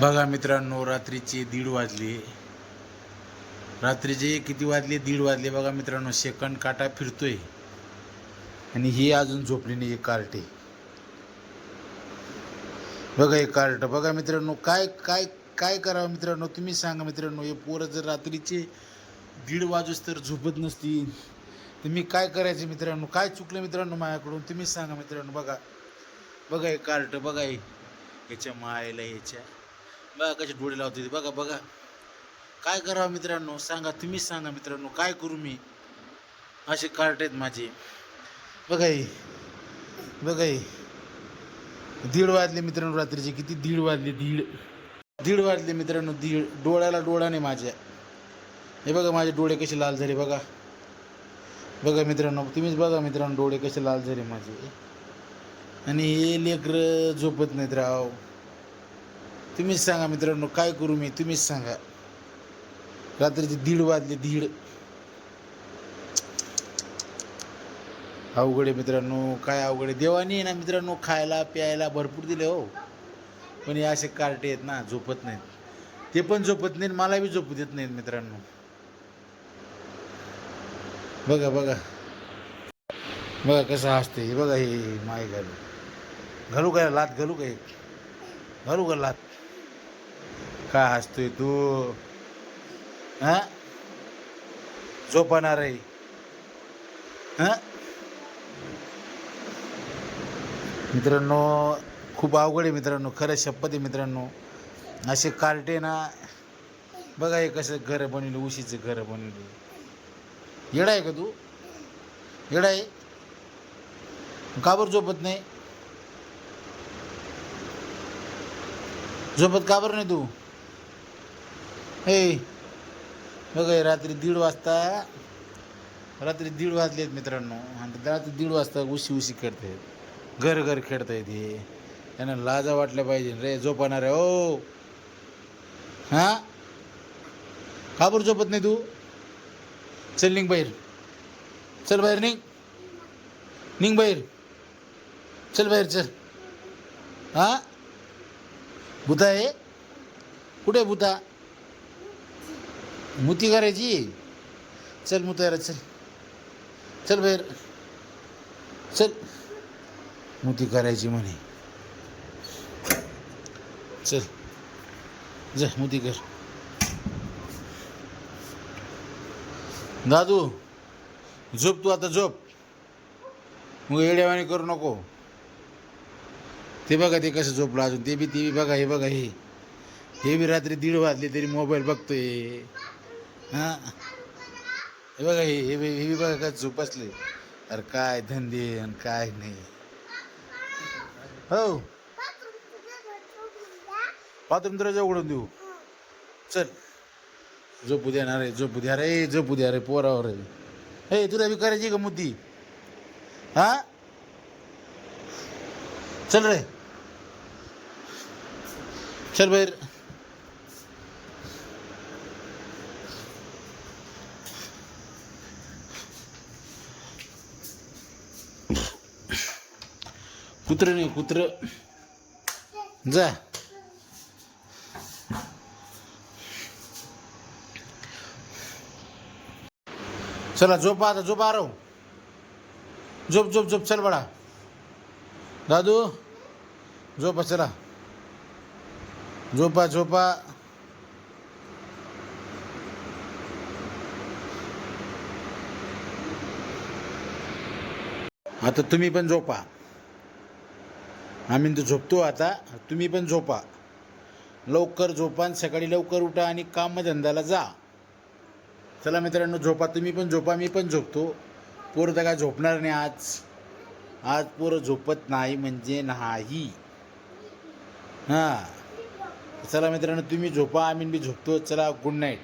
बघा मित्रांनो रात्रीचे दीड वाजले. रात्रीचे किती वाजले? दीड वाजले बघा मित्रांनो सेकंड काटा फिरतोय. आणि ही अजून झोपली नाही एक कार्टे बघा एक कार्ट. बघा मित्रांनो काय काय काय करावं मित्रांनो? तुम्ही सांगा मित्रांनो हे पोरं जर रात्रीचे दीड वाजूस तर झोपत नसतील. तर मी काय करायचं मित्रांनो? काय चुकलं मित्रांनो माझ्याकडून? तुम्हीच सांगा मित्रांनो बघा. बघा हे कार्ट बघा हे. याच्या मायला याच्या बघा कसे डोळे लावते ते. बघा बघा. काय करावं मित्रांनो? सांगा तुम्हीच सांगा मित्रांनो काय करू मी? असे कार्ट आहेत माझे. बघा हे. बघा दीड वाजले मित्रांनो रात्रीचे. किती दीड वाजले? दीड. दीड वाजले मित्रांनो दीड. डोळ्याला डोळा नाही माझ्या. हे बघा माझे डोळे कसे लाल झाले बघा. बघा मित्रांनो तुम्हीच बघा मित्रांनो डोळे कसे लाल झाले माझे. आणि हे लेकरं झोपत नाहीत राव. तुम्हीच सांगा मित्रांनो काय करू मी? तुम्हीच सांगा. रात्रीचे दीड वाजले दीड. अवघड आहे मित्रांनो काय अवघड आहे? देवानी ना मित्रांनो खायला प्यायला भरपूर दिले हो. पण हे असे कार्टे आहेत ना झोपत नाहीत. ते पण झोपत नाहीत मला बी झोपू देत नाहीत मित्रांनो. बघा बघा. बघा कसं हसते हे बघा हे माय घालू घालू काय लात? घालू काय घालू का लात? काय हसतोय तू? हा? झोपणार आहे हा? मित्रांनो खूप अवघड आहे मित्रांनो खरं शपथ आहे मित्रांनो. असे कार्टे ना बघा हे कसं घरं बनवलं उशीचं घरं बनवलं. येडा आहे का तू? येडा आहे? काबर झोपत नाही? झोपत काबर नाही तू? हे. बघा रात्री दीड वाजता रात्री दीड वाजलेत मित्रांनो. आणि रात्री दीड वाजता उशी उशी करतायत घर घर खेळतायत हे. त्यांना लाजा वाटल्या पाहिजे. रे झोपणार आहे ओ हो. हां? का बरं झोपत नाही तू? चल निघ बाहेर. चल बाहेर निघ. निघ बाहेर. चल बाहेर चल. हां? भूता आहे? कुठे आहे भूता? मुती करायची चल मुतायला चल। चल बाहेर। चल। मुती करायची म्हणे। चल। जा मुती कर। दादू झोप तू आता झोप। मग येड्यावाणी करू नको। ते बघा ते कसं झोपलं अजून. ते बी ते बी बघा हे बघा हे. हे बी रात्री दीड वाजले तरी मोबाईल बघतोय. हां. हे बघा हे हे हे बघा काय झोपसले अरे काय धंदे आणि काय नाही. हो. बाथरूम दरवाजा उघडून देऊ. चल. झोपू द्या ना रे झोपू द्या रे झोपू द्या रे पोरावर हे तुला बी करायची का मुद्दी? हा? चल रे. चल बाहेर. कुत्र नाही कुत्र. जा. चला झोपा आता झोपा राहू झोप झोप झोप चल बडा दादू झोपा चला. झोपा झोपा. आता तुम्ही पण झोपा. आम्ही तर झोपतो आता. तुम्ही पण झोपा. लवकर झोपा आणि सकाळी लवकर उठा आणि कामधंद्याला जा. चला मित्रांनो झोपा. तुम्ही पण झोपा मी पण झोपतो. पोरं तर काय झोपणार नाही आज. आज पोरं झोपत नाही म्हणजे नाही. हां. चला मित्रांनो तुम्ही झोपा आम्ही बी झोपतो. चला गुड नाईट